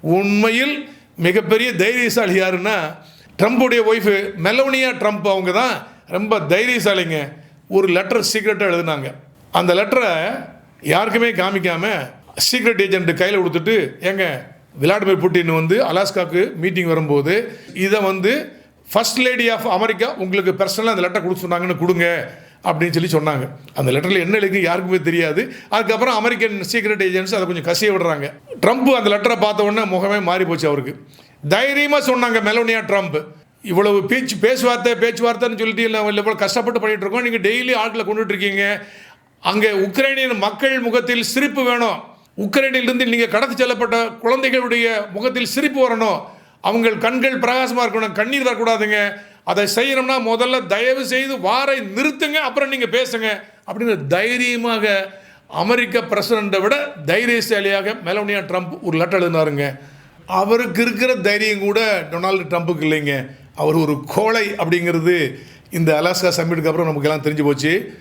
உண்மையில் மிகப்பெரிய தைரியசாலி யாருன்னா ட்ரம்ப்புடைய ஒய்ஃபு மெலோனியா ட்ரம்ப் அவங்க தான். ரொம்ப தைரியசாலிங்க. ஒரு லெட்டர் சீக்ரெட்டாக எழுதினாங்க. அந்த லெட்டரை யாருக்குமே காமிக்காம சீக்ரெட் ஏஜென்ட் கையில் கொடுத்துட்டு ஏங்க விளாடிமிர் புட்டின் வந்து அலாஸ்காவுக்கு மீட்டிங் வரும்போது இதை வந்து ஃபர்ஸ்ட் லேடி ஆஃப் அமெரிக்கா உங்களுக்கு பர்சனலாக அந்த லெட்டர் கொடுத்து சொன்னாங்கன்னு கொடுங்க அப்படின்னு சொல்லி சொன்னாங்க. அந்த லெட்டரில் என்ன எழுதி யாருக்குமே தெரியாது. அதுக்கப்புறம் அமெரிக்கன் சீக்ரெட் ஏஜென்ட்ஸ் அதை கொஞ்சம் கசிய விடுறாங்க. ட்ரம்ப் அந்த லெட்டரை பார்த்த உடனே முகமே மாறி போச்சு அவருக்கு. தைரியமாக சொன்னாங்க மெலோனியா ட்ரம்ப். இவ்வளவு பேச்சு பேச்சுவார்த்தை பேச்சுவார்த்தைன்னு சொல்லிட்டு இல்லை இவ்வளோ கஷ்டப்பட்டு பண்ணிகிட்டு இருக்கோம். நீங்கள் டெய்லி ஆட்களை கொண்டுட்டு இருக்கீங்க. அங்கே உக்ரைனியன் மக்கள் முகத்தில் சிரிப்பு வேணும். உக்ரைனிலிருந்து நீங்கள் கடத்தி செல்லப்பட்ட குழந்தைகளுடைய முகத்தில் சிரிப்பு வரணும். அவங்க கண்கள் பிரகாசமாக இருக்கணும். கண்ணீர் வரக்கூடாதுங்க. அதை செய்யணும்னா முதல்ல தயவு செய்து வாரை நிறுத்துங்க அப்புறம் நீங்கள் பேசுங்க. அப்படின்னு தைரியமாக அமெரிக்க பிரசிடண்ட்டை விட தைரியசாலியாக மெலோனியா ட்ரம்ப் ஒரு லெட்டர் எழுதினாருங்க. அவருக்கு இருக்கிற தைரியம் கூட டொனால்டு ட்ரம்ப்புக்கு இல்லைங்க. அவர் ஒரு கோழை அப்படிங்கிறது இந்த அலாஸ்கா சம்மிட்டுக்கு அப்புறம் நமக்கு எல்லாம் தெரிஞ்சு போச்சு.